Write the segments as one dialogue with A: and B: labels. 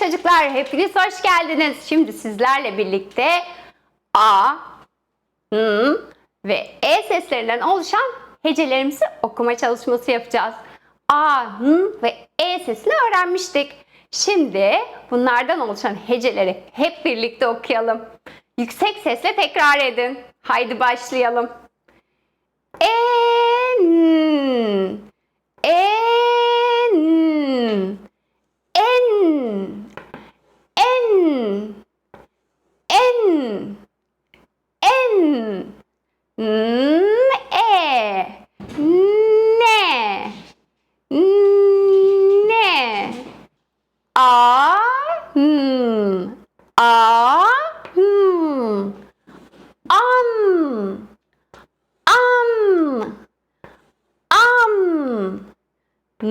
A: çocuklar, hepiniz hoş geldiniz. Şimdi sizlerle birlikte A, N ve E seslerinden oluşan hecelerimizi okuma çalışması yapacağız. A, N ve E sesini öğrenmiştik. Şimdi bunlardan oluşan heceleri hep birlikte okuyalım. Yüksek sesle tekrar edin. Haydi başlayalım. En, en, ne, ne, ne, a, m, a, m, am, am, am, m,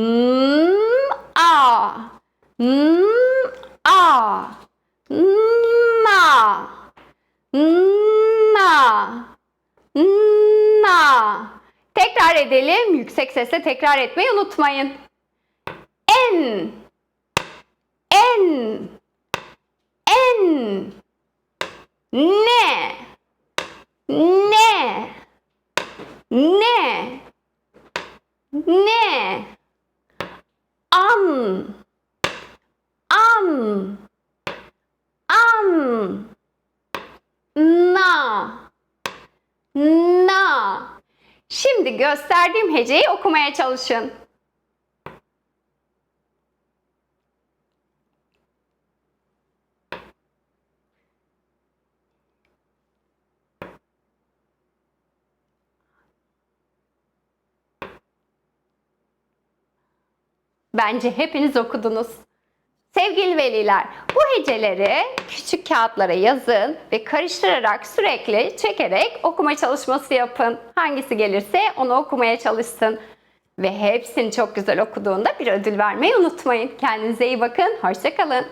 A: a, m, a, ma, ma, na. Tekrar edelim. Yüksek sesle tekrar etmeyi unutmayın. En, en, en, ne, ne, ne, ne, am, am, am, na, na. Şimdi gösterdiğim heceyi okumaya çalışın. Bence hepiniz okudunuz. Sevgili veliler, bu heceleri küçük kağıtlara yazın ve karıştırarak sürekli çekerek okuma çalışması yapın. Hangisi gelirse onu okumaya çalışsın. Ve hepsini çok güzel okuduğunda bir ödül vermeyi unutmayın. Kendinize iyi bakın, hoşçakalın.